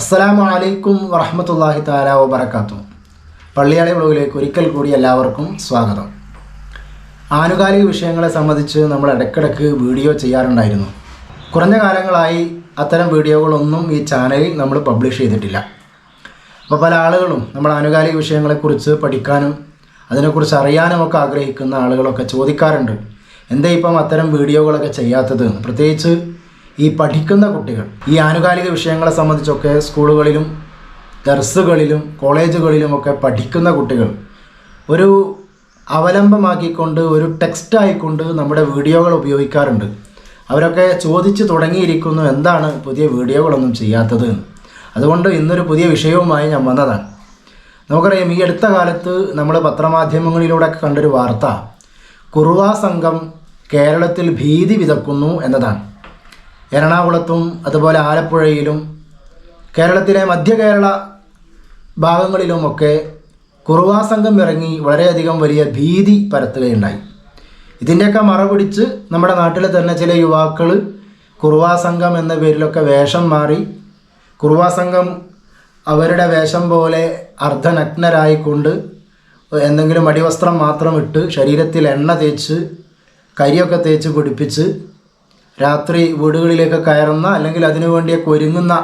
അസ്സലാമു അലൈക്കും വറഹമത്തല്ലാഹി താല വബർക്കാത്തു പള്ളിയാളി വ്ളോഗിലേക്ക് ഒരിക്കൽ കൂടി എല്ലാവർക്കും സ്വാഗതം. ആനുകാലിക വിഷയങ്ങളെ സംബന്ധിച്ച് നമ്മൾ ഇടയ്ക്കിടയ്ക്ക് വീഡിയോ ചെയ്യാറുണ്ടായിരുന്നു. കുറഞ്ഞ കാലങ്ങളായി അത്തരം വീഡിയോകളൊന്നും ഈ ചാനലിൽ നമ്മൾ പബ്ലിഷ് ചെയ്തിട്ടില്ല. അപ്പോൾ പല ആളുകളും നമ്മൾ ആനുകാലിക വിഷയങ്ങളെക്കുറിച്ച് പഠിക്കാനും അതിനെക്കുറിച്ച് അറിയാനും ഒക്കെ ആഗ്രഹിക്കുന്ന ആളുകളൊക്കെ ചോദിക്കാറുണ്ട്. എന്താ ഇപ്പം അത്തരം വീഡിയോകളൊക്കെ ചെയ്യാത്തത്? പ്രത്യേകിച്ച് ഈ പഠിക്കുന്ന കുട്ടികൾ ഈ ആനുകാലിക വിഷയങ്ങളെ സംബന്ധിച്ചൊക്കെ സ്കൂളുകളിലും ദർസുകളിലും കോളേജുകളിലുമൊക്കെ പഠിക്കുന്ന കുട്ടികൾ ഒരു അവലംബമാക്കിക്കൊണ്ട് ഒരു ടെക്സ്റ്റ് ആയിക്കൊണ്ട് നമ്മുടെ വീഡിയോകൾ ഉപയോഗിക്കാറുണ്ട്. അവരൊക്കെ ചോദിച്ചു തുടങ്ങിയിരിക്കുന്നു എന്താണ് പുതിയ വീഡിയോകളൊന്നും ചെയ്യാത്തത് അതുകൊണ്ട് ഇന്നൊരു പുതിയ വിഷയവുമായി ഞാൻ വന്നതാണ്. നമുക്കറിയാം ഈ അടുത്ത കാലത്ത് നമ്മൾ പത്രമാധ്യമങ്ങളിലൂടെയൊക്കെ കണ്ടൊരു വാർത്ത കുറുവാ സംഘം കേരളത്തിൽ ഭീതി വിതക്കുന്നു എന്നതാണ്. എറണാകുളത്തും അതുപോലെ ആലപ്പുഴയിലും കേരളത്തിലെ മധ്യ കേരള ഭാഗങ്ങളിലുമൊക്കെ കുറുവാ സംഘം ഇറങ്ങി വളരെയധികം വലിയ ഭീതി പരത്തുകയുണ്ടായി. ഇതിന്റെയൊക്കെ മറപിടിച്ച് നമ്മുടെ നാട്ടിൽ തന്നെ ചില യുവാക്കൾ കുറുവാ സംഘം എന്ന പേരിലൊക്കെ വേഷം മാറി കുറുവാ സംഘം അവരുടെ വേഷം പോലെ അർദ്ധനഗ്നരായിക്കൊണ്ട് എന്തെങ്കിലും അടിവസ്ത്രം മാത്രം ഇട്ട് ശരീരത്തിൽ എണ്ണ തേച്ച് കരിയൊക്കെ തേച്ച് പിടിപ്പിച്ച് രാത്രി വീടുകളിലേക്ക് കയറുന്ന അല്ലെങ്കിൽ അതിനു വേണ്ടിയൊക്കെ ഒരുങ്ങുന്ന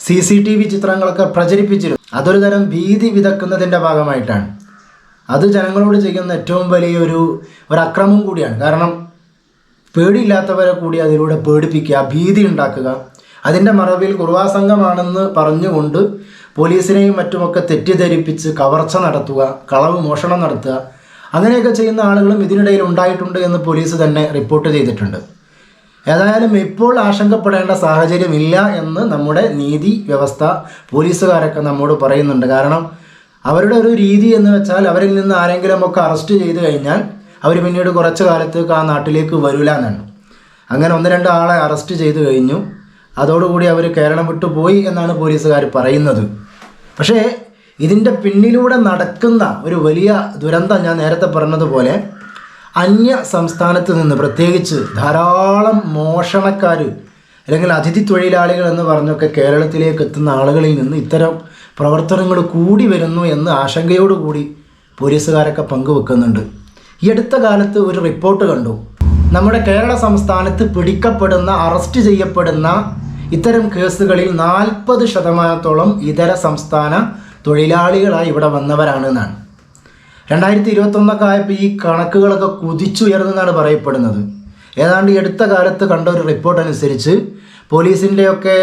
സി സി ടി വി ചിത്രങ്ങളൊക്കെ പ്രചരിപ്പിച്ചിരുന്നു. അതൊരു തരം ഭീതി വിതക്കുന്നതിന്റെ ഭാഗമായിട്ടാണ്. അത് ജനങ്ങളോട് ചെയ്യുന്ന ഏറ്റവും വലിയൊരു ഒരു അക്രമം കൂടിയാണ്. കാരണം പേടിയില്ലാത്തവരെ കൂടി അതിലൂടെ പേടിപ്പിക്കുക ഭീതി ഉണ്ടാക്കുക അതിന്റെ മറവിൽ കുറുവാ സംഘമാണെന്ന് പറഞ്ഞുകൊണ്ട് പോലീസിനെയും മറ്റുമൊക്കെ തെറ്റിദ്ധരിപ്പിച്ച് കവർച്ച നടത്തുക കളവ് മോഷണം നടത്തുക അങ്ങനെയൊക്കെ ചെയ്യുന്ന ആളുകളും ഇതിനിടയിൽ ഉണ്ടായിട്ടുണ്ട് എന്ന് പോലീസ് തന്നെ റിപ്പോർട്ട് ചെയ്തിട്ടുണ്ട്. ഏതായാലും ഇപ്പോൾ ആശങ്കപ്പെടേണ്ട സാഹചര്യമില്ല എന്ന് നമ്മുടെ നീതി വ്യവസ്ഥ പോലീസുകാരൊക്കെ നമ്മോട് പറയുന്നുണ്ട്. കാരണം അവരുടെ ഒരു രീതി എന്ന് വെച്ചാൽ അവരിൽ നിന്ന് ആരെങ്കിലും ഒക്കെ അറസ്റ്റ് ചെയ്ത് കഴിഞ്ഞാൽ അവർ പിന്നീട് കുറച്ച് കാലത്തേക്ക് ആ നാട്ടിലേക്ക് വരില്ല എന്നാണ്. അങ്ങനെ ഒന്ന് രണ്ട് ആളെ അറസ്റ്റ് ചെയ്ത് കഴിഞ്ഞു. അതോടുകൂടി അവർ കേരളം വിട്ടു പോയി എന്നാണ് പോലീസുകാർ പറയുന്നത്. പക്ഷേ ഇതിന്റെ പിന്നിലൂടെ നടക്കുന്ന ഒരു വലിയ ദുരന്തം ഞാൻ നേരത്തെ പറഞ്ഞതുപോലെ അന്യ സംസ്ഥാനത്ത് നിന്ന് പ്രത്യേകിച്ച് ധാരാളം മോഷണക്കാർ അല്ലെങ്കിൽ അതിഥി തൊഴിലാളികൾ എന്ന് പറഞ്ഞൊക്കെ കേരളത്തിലേക്ക് എത്തുന്ന ആളുകളിൽ നിന്ന് ഇത്തരം പ്രവർത്തനങ്ങൾ കൂടി വരുന്നു എന്ന് ആശങ്കയോടുകൂടി പോലീസുകാരൊക്കെ പങ്കുവെക്കുന്നുണ്ട്. ഈ അടുത്ത കാലത്ത് ഒരു റിപ്പോർട്ട് കണ്ടു. നമ്മുടെ കേരള സംസ്ഥാനത്ത് പിടിക്കപ്പെടുന്ന അറസ്റ്റ് ചെയ്യപ്പെടുന്ന ഇത്തരം കേസുകളിൽ നാൽപ്പത് ശതമാനത്തോളം ഇതര സംസ്ഥാന തൊഴിലാളികളായി ഇവിടെ വന്നവരാണ് എന്നാണ്. രണ്ടായിരത്തി ഇരുപത്തൊന്നൊക്കെ ആയപ്പോൾ ഈ കണക്കുകളൊക്കെ കുതിച്ചുയർന്നെന്നാണ് പറയപ്പെടുന്നത്. ഏതാണ്ട് ഈ അടുത്ത കാലത്ത് കണ്ട ഒരു റിപ്പോർട്ട് അനുസരിച്ച് പോലീസിന്റെയൊക്കെ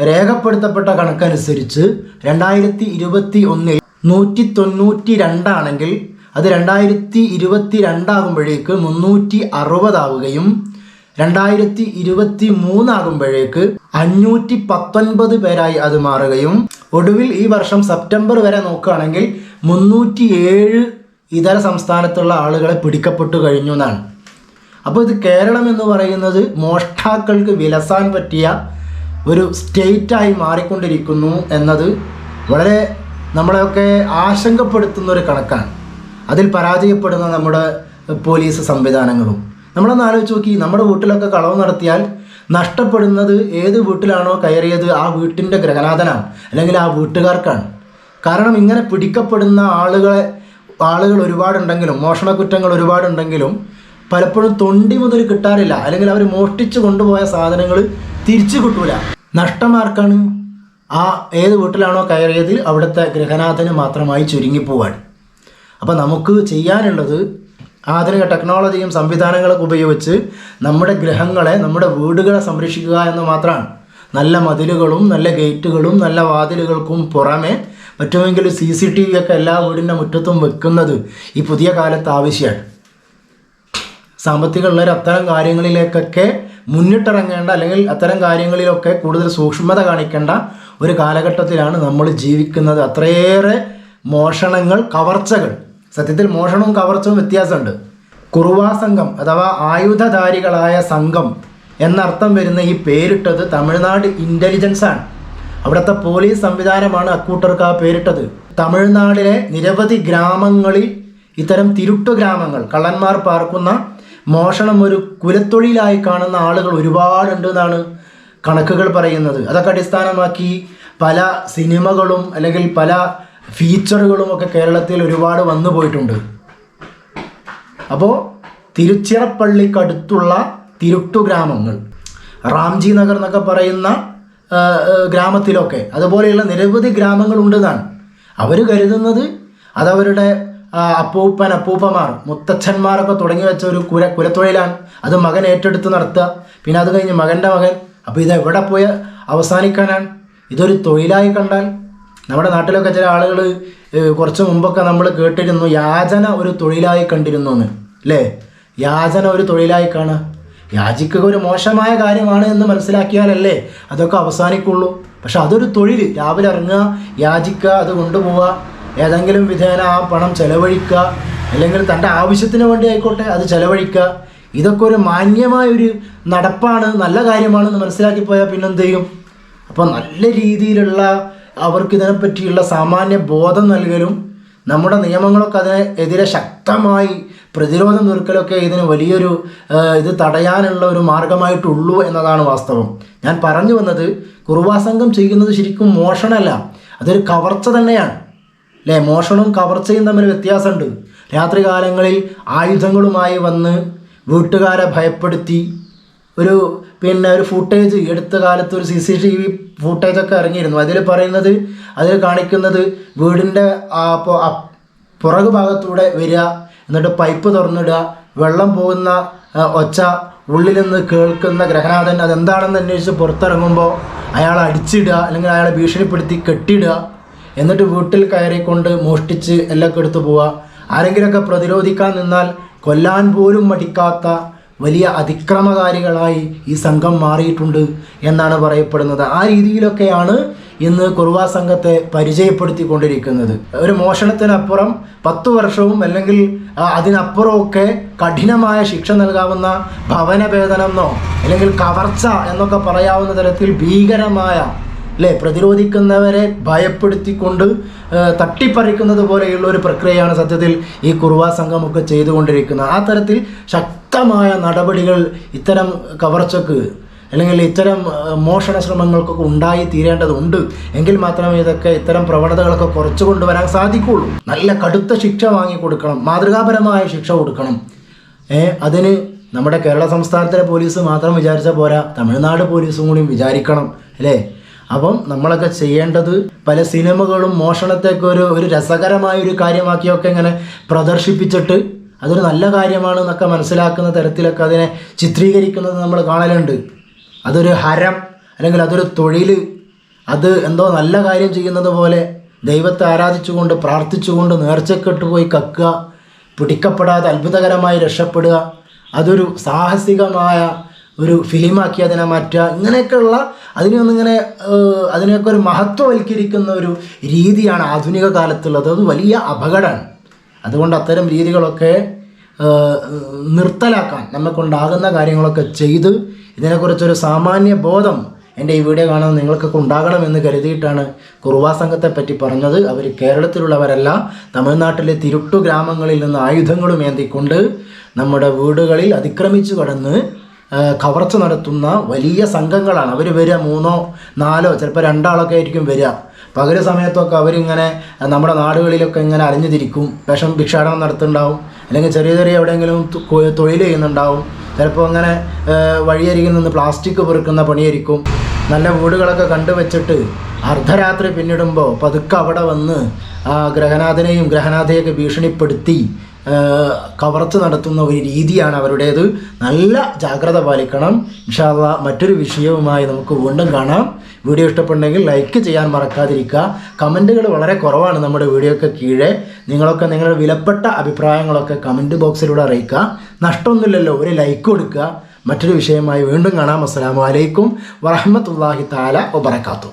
രേഖപ്പെടുത്തപ്പെട്ട കണക്കനുസരിച്ച് രണ്ടായിരത്തി ഇരുപത്തി ഒന്നിൽ നൂറ്റി തൊണ്ണൂറ്റി രണ്ടാണെങ്കിൽ അത് രണ്ടായിരത്തി ഇരുപത്തി രണ്ടാകുമ്പോഴേക്ക് മുന്നൂറ്റി അറുപതാവുകയും രണ്ടായിരത്തി ഇരുപത്തി മൂന്നാകുമ്പോഴേക്ക് അഞ്ഞൂറ്റി പത്തൊൻപത് പേരായി അത് മാറുകയും. ഒടുവിൽ ഈ വർഷം സെപ്റ്റംബർ വരെ നോക്കുകയാണെങ്കിൽ മുന്നൂറ്റി ഏഴ് ഇതര സംസ്ഥാനത്തുള്ള ആളുകളെ പിടിക്കപ്പെട്ടു കഴിഞ്ഞു എന്നാണ്. അപ്പോൾ ഇത് കേരളം എന്ന് പറയുന്നത് മോഷ്ടാക്കൾക്ക് വിലസാൻ പറ്റിയ ഒരു സ്റ്റേറ്റായി മാറിക്കൊണ്ടിരിക്കുന്നു എന്നത് വളരെ നമ്മളെയൊക്കെ ആശങ്കപ്പെടുത്തുന്ന ഒരു കണക്കാണ്. അതിൽ പരാജയപ്പെടുന്ന നമ്മുടെ പോലീസ് സംവിധാനങ്ങളും. നമ്മളൊന്ന് ആലോചിച്ച് നോക്കി നമ്മുടെ വീട്ടിലൊക്കെ കളവ് നടത്തിയാൽ നഷ്ടപ്പെടുന്നത് ഏത് വീട്ടിലാണോ കയറിയത് ആ വീട്ടിന്റെ ഗ്രഹനാഥനാണ് അല്ലെങ്കിൽ ആ വീട്ടുകാർക്കാണ്. കാരണം ഇങ്ങനെ പിടിക്കപ്പെടുന്ന ആളുകളെ ആളുകൾ ഒരുപാടുണ്ടെങ്കിലും മോഷണ കുറ്റങ്ങൾ ഒരുപാടുണ്ടെങ്കിലും പലപ്പോഴും തൊണ്ടി മുതൽ കിട്ടാറില്ല. അല്ലെങ്കിൽ അവർ മോഷ്ടിച്ചു കൊണ്ടുപോയ സാധനങ്ങൾ തിരിച്ചു കിട്ടൂല. നഷ്ടമാർക്കാണ് ആ ഏത് വീട്ടിലാണോ കയറിയത് അവിടുത്തെ ഗൃഹനാഥന് മാത്രമായി ചുരുങ്ങിപ്പോവാൻ. അപ്പോൾ നമുക്ക് ചെയ്യാനുള്ളത് ആധുനിക ടെക്നോളജിയും സംവിധാനങ്ങളൊക്കെ ഉപയോഗിച്ച് നമ്മുടെ ഗ്രഹങ്ങളെ നമ്മുടെ വീടുകളെ സംരക്ഷിക്കുക എന്ന് മാത്രമാണ്. നല്ല മതിലുകളും നല്ല ഗേറ്റുകളും നല്ല വാതിലുകൾക്കും പുറമെ പറ്റുമെങ്കിൽ സി സി ടി വി ഒക്കെ എല്ലാ വീടിന്റെ മുറ്റത്തും വെക്കുന്നത് ഈ പുതിയ കാലത്ത് ആവശ്യമാണ്. സാമ്പത്തികമുള്ളവർ അത്തരം കാര്യങ്ങളിലേക്കൊക്കെ മുന്നിട്ടിറങ്ങേണ്ട അല്ലെങ്കിൽ അത്തരം കാര്യങ്ങളിലൊക്കെ കൂടുതൽ സൂക്ഷ്മത കാണിക്കേണ്ട ഒരു കാലഘട്ടത്തിലാണ് നമ്മൾ ജീവിക്കുന്നത്. അത്രയേറെ മോഷണങ്ങൾ കവർച്ചകൾ. സത്യത്തിൽ മോഷണവും കവർച്ചവും വ്യത്യാസമുണ്ട്. കുറുവാ സംഘം അഥവാ ആയുധധാരികളായ സംഘം എന്നർത്ഥം വരുന്ന ഈ പേരിട്ടത് തമിഴ്നാട് ഇന്റലിജൻസാണ് അവിടുത്തെ പോലീസ് സംവിധാനമാണ് അക്കൂട്ടർക്ക് ആ പേരിട്ടത്. തമിഴ്നാടിലെ നിരവധി ഗ്രാമങ്ങളിൽ ഇത്തരം തിരുട്ടു ഗ്രാമങ്ങൾ കള്ളന്മാർ പാർക്കുന്ന മോഷണം ഒരു കുലത്തൊഴിലായി കാണുന്ന ആളുകൾ ഒരുപാടുണ്ട് എന്നാണ് കണക്കുകൾ പറയുന്നത്. അതൊക്കെ അടിസ്ഥാനമാക്കി പല സിനിമകളും അല്ലെങ്കിൽ പല ഫീച്ചറുകളും ഒക്കെ കേരളത്തിൽ ഒരുപാട് വന്നു പോയിട്ടുണ്ട്. അപ്പോൾ തിരുച്ചിറപ്പള്ളിക്കടുത്തുള്ള തിരുട്ടു ഗ്രാമങ്ങൾ റാംജി നഗർ എന്നൊക്കെ പറയുന്ന ഗ്രാമത്തിലൊക്കെ. അതുപോലെയുള്ള നിരവധി ഗ്രാമങ്ങളുണ്ടെന്നാണ് അവർ കരുതുന്നത് അതവരുടെ അപ്പൂപ്പൻ അപ്പൂപ്പമാർ മുത്തച്ഛന്മാരൊക്കെ തുടങ്ങി വെച്ച ഒരു കുര കുലത്തൊഴിലാണ്. അത് മകൻ ഏറ്റെടുത്ത് നടത്തുക. പിന്നെ അത് കഴിഞ്ഞ് മകന്റെ മകൻ. അപ്പോൾ ഇത് എവിടെ പോയ അവസാനിക്കാനാണ്? ഇതൊരു തൊഴിലായി കണ്ടാൽ നമ്മുടെ നാട്ടിലൊക്കെ ചില ആളുകൾ കുറച്ച് മുമ്പൊക്കെ നമ്മൾ കേട്ടിരുന്നു യാചന ഒരു തൊഴിലായി കണ്ടിരുന്നു എന്ന്. അല്ലേ? യാചന ഒരു തൊഴിലായി കാണുക. യാചിക്കുക ഒരു മോശമായ കാര്യമാണ് എന്ന് മനസ്സിലാക്കിയാലല്ലേ അതൊക്കെ അവസാനിക്കുള്ളൂ. പക്ഷെ അതൊരു തൊഴിൽ രാവിലെ ഇറങ്ങുക യാചിക്കുക അത് കൊണ്ടുപോവുക ഏതെങ്കിലും വിധേന ആ പണം ചെലവഴിക്കുക അല്ലെങ്കിൽ തന്റെ ആവശ്യത്തിന് വേണ്ടി ആയിക്കോട്ടെ അത് ചെലവഴിക്കുക. ഇതൊക്കെ ഒരു മാന്യമായൊരു നടപ്പാണ് നല്ല കാര്യമാണെന്ന് മനസ്സിലാക്കി പോയാൽ പിന്നെന്ത് ചെയ്യും? അപ്പോൾ നല്ല രീതിയിലുള്ള അവർക്ക് ഇതിനെപ്പറ്റിയുള്ള സാമാന്യ ബോധം നൽകലും നമ്മുടെ നിയമങ്ങളൊക്കെ അതിനെതിരെ ശക്തമായി പ്രതിരോധം തീർക്കലൊക്കെ ഇതിന് വലിയൊരു ഇത് തടയാനുള്ള ഒരു മാർഗമായിട്ടുള്ളൂ എന്നതാണ് വാസ്തവം. ഞാൻ പറഞ്ഞു വന്നത് കുറുവാ സംഘം ചെയ്യുന്നത് ശരിക്കും മോഷണമല്ല അതൊരു കവർച്ച തന്നെയാണ്. അല്ലേ മോഷണവും കവർച്ചയും തമ്മിൽ വ്യത്യാസമുണ്ട്. രാത്രികാലങ്ങളിൽ ആയുധങ്ങളുമായി വന്ന് വീട്ടുകാരെ ഭയപ്പെടുത്തി ഒരു പിന്നെ ഒരു ഫുട്ടേജ് എടുത്ത കാലത്ത് ഒരു സി സി ടി വി ഫുട്ടേജൊക്കെ ഇറങ്ങിയിരുന്നു. അതിൽ പറയുന്നത് അതിൽ കാണിക്കുന്നത് വീടിന്റെ പുറകു ഭാഗത്തൂടെ വരിക എന്നിട്ട് പൈപ്പ് തുറന്നിടുക. വെള്ളം പോകുന്ന ഒച്ച ഉള്ളിൽ നിന്ന് കേൾക്കുന്ന ഗ്രഹനാഥൻ അതെന്താണെന്ന് അന്വേഷിച്ച് പുറത്തിറങ്ങുമ്പോൾ അയാളെ അടിച്ചിടുക അല്ലെങ്കിൽ അയാളെ ഭീഷണിപ്പെടുത്തി കെട്ടിയിടുക. എന്നിട്ട് വീട്ടിൽ കയറിക്കൊണ്ട് മോഷ്ടിച്ച് എല്ലാം എടുത്തു പോവുക. ആരെങ്കിലുമൊക്കെ പ്രതിരോധിക്കാൻ നിന്നാൽ കൊല്ലാൻ പോലും മടിക്കാത്ത വലിയ അതിക്രമകാരികളായി ഈ സംഘം മാറിയിട്ടുണ്ട് എന്നാണ് പറയപ്പെടുന്നത്. ആ രീതിയിലൊക്കെയാണ് ഇന്ന് കുറുവാ സംഘത്തെ പരിചയപ്പെടുത്തിക്കൊണ്ടിരിക്കുന്നത്. ഒരു മോഷണത്തിനപ്പുറം പത്തു വർഷവും അല്ലെങ്കിൽ അതിനപ്പുറമൊക്കെ കഠിനമായ ശിക്ഷ നൽകാവുന്ന ഭവനഭേദനമെന്നോ അല്ലെങ്കിൽ കവർച്ച എന്നൊക്കെ പറയാവുന്ന തരത്തിൽ ഭീകരമായ അല്ലേ പ്രതിരോധിക്കുന്നവരെ ഭയപ്പെടുത്തിക്കൊണ്ട് തട്ടിപ്പറിക്കുന്നത് പോലെയുള്ള ഒരു പ്രക്രിയയാണ് സത്യത്തിൽ ഈ കുറുവാ സംഘമൊക്കെ ചെയ്തുകൊണ്ടിരിക്കുന്നത്. ആ തരത്തിൽ ശക്തമായ നടപടികൾ ഇത്തരം കവർച്ചക്ക് അല്ലെങ്കിൽ ഇത്തരം മോഷണ ശ്രമങ്ങൾക്കൊക്കെ ഉണ്ടായി തീരേണ്ടതുണ്ട്. എങ്കിൽ മാത്രമേ ഇതൊക്കെ ഇത്തരം പ്രവണതകളൊക്കെ കുറച്ചു കൊണ്ടുവരാൻ സാധിക്കുള്ളൂ നല്ല കടുത്ത ശിക്ഷ വാങ്ങി കൊടുക്കണം മാതൃകാപരമായ ശിക്ഷ കൊടുക്കണം. അതിന് നമ്മുടെ കേരള സംസ്ഥാനത്തിലെ പോലീസ് മാത്രം വിചാരിച്ചാൽ പോരാ. തമിഴ്നാട് പോലീസും കൂടി വിചാരിക്കണം അല്ലേ? അപ്പം നമ്മളൊക്കെ ചെയ്യേണ്ടത് പല സിനിമകളും മോഷണത്തെയൊക്കെ ഒരു ഒരു രസകരമായ ഒരു കാര്യമാക്കിയൊക്കെ ഇങ്ങനെ പ്രദർശിപ്പിച്ചിട്ട് അതൊരു നല്ല കാര്യമാണ് എന്നൊക്കെ മനസ്സിലാക്കുന്ന തരത്തിലൊക്കെ അതിനെ ചിത്രീകരിക്കുന്നത് നമ്മൾ കാണലുണ്ട്. അതൊരു ഹരം അല്ലെങ്കിൽ അതൊരു തൊഴിൽ അത് എന്തോ നല്ല കാര്യം ചെയ്യുന്നത് പോലെ ദൈവത്തെ ആരാധിച്ചുകൊണ്ട് പ്രാർത്ഥിച്ചുകൊണ്ട് നേർച്ചക്കെട്ട് പോയി കക്കുക പിടിക്കപ്പെടാതെ അത്ഭുതകരമായി രക്ഷപ്പെടുക അതൊരു സാഹസികമായ ഒരു ഫിലിമാക്കി അതിനെ മാറ്റുക. ഇങ്ങനെയൊക്കെയുള്ള അതിനൊന്നിങ്ങനെ അതിനെയൊക്കെ ഒരു മഹത്വവൽക്കരിക്കുന്ന ഒരു രീതിയാണ് ആധുനിക കാലത്തുള്ളത്. അത് വലിയ അപകടമാണ്. അതുകൊണ്ട് അത്തരം രീതികളൊക്കെ നിർത്തലാക്കാൻ നമുക്കുണ്ടാകുന്ന കാര്യങ്ങളൊക്കെ ചെയ്ത് ഇതിനെക്കുറിച്ചൊരു സാമാന്യ ബോധം എന്റെ ഈ വീഡിയോ കാണുന്ന നിങ്ങൾക്കൊക്കെ ഉണ്ടാകണമെന്ന് കരുതിയിട്ടാണ് കുറുവാ സംഘത്തെ പറ്റി പറഞ്ഞത്. അവർ കേരളത്തിലുള്ളവരല്ല തമിഴ്നാട്ടിലെ തിരുട്ടു ഗ്രാമങ്ങളിൽ നിന്ന് ആയുധങ്ങളും ഏന്തിക്കൊണ്ട് നമ്മുടെ വീടുകളിൽ അതിക്രമിച്ചു കടന്ന് കവർച്ച നടത്തുന്ന വലിയ സംഘങ്ങളാണ്. അവർ വരിക മൂന്നോ നാലോ ചിലപ്പോൾ രണ്ടാളൊക്കെ ആയിരിക്കും വരിക. പകര സമയത്തൊക്കെ അവരിങ്ങനെ നമ്മുടെ നാടുകളിലൊക്കെ ഇങ്ങനെ അലഞ്ഞു തിരിക്കും. വിഷം ഭിക്ഷാടനം നടത്തുന്നുണ്ടാവും. അല്ലെങ്കിൽ ചെറിയ ചെറിയ എവിടെയെങ്കിലും തൊഴിൽ ചെയ്യുന്നുണ്ടാവും. ചിലപ്പോൾ അങ്ങനെ വഴിയരികിൽ നിന്ന് പ്ലാസ്റ്റിക് പെറുക്കുന്ന പണിയായിരിക്കും. നല്ല വീടുകളൊക്കെ കണ്ടുവച്ചിട്ട് അർദ്ധരാത്രി പിന്നിടുമ്പോൾ പതുക്കെ അവിടെ വന്ന് ആ ഗ്രഹനാഥനെയും ഗ്രഹനാഥയൊക്കെ ഭീഷണിപ്പെടുത്തി കവർച്ച നടത്തുന്ന ഒരു രീതിയാണ് അവരുടേത്. നല്ല ജാഗ്രത പാലിക്കണം. ഇൻഷാല്ല മറ്റൊരു വിഷയവുമായി നമുക്ക് വീണ്ടും കാണാം. വീഡിയോ ഇഷ്ടപ്പെട്ടെങ്കിൽ ലൈക്ക് ചെയ്യാൻ മറക്കാതിരിക്കുക. കമന്റുകൾ വളരെ കുറവാണ് നമ്മുടെ വീഡിയോയ്ക്ക് കീഴേ. നിങ്ങളൊക്കെ നിങ്ങളുടെ വിലപ്പെട്ട അഭിപ്രായങ്ങളൊക്കെ കമന്റ് ബോക്സിലൂടെ അറിയിക്കുക. നഷ്ടമൊന്നുമില്ലല്ലോ ഒരു ലൈക്ക് കൊടുക്കുക. മറ്റൊരു വിഷയമായി വീണ്ടും കാണാം. അസ്സലാമു അലൈക്കും വറഹമത്തല്ലാഹി താല വബറകാതുഹു.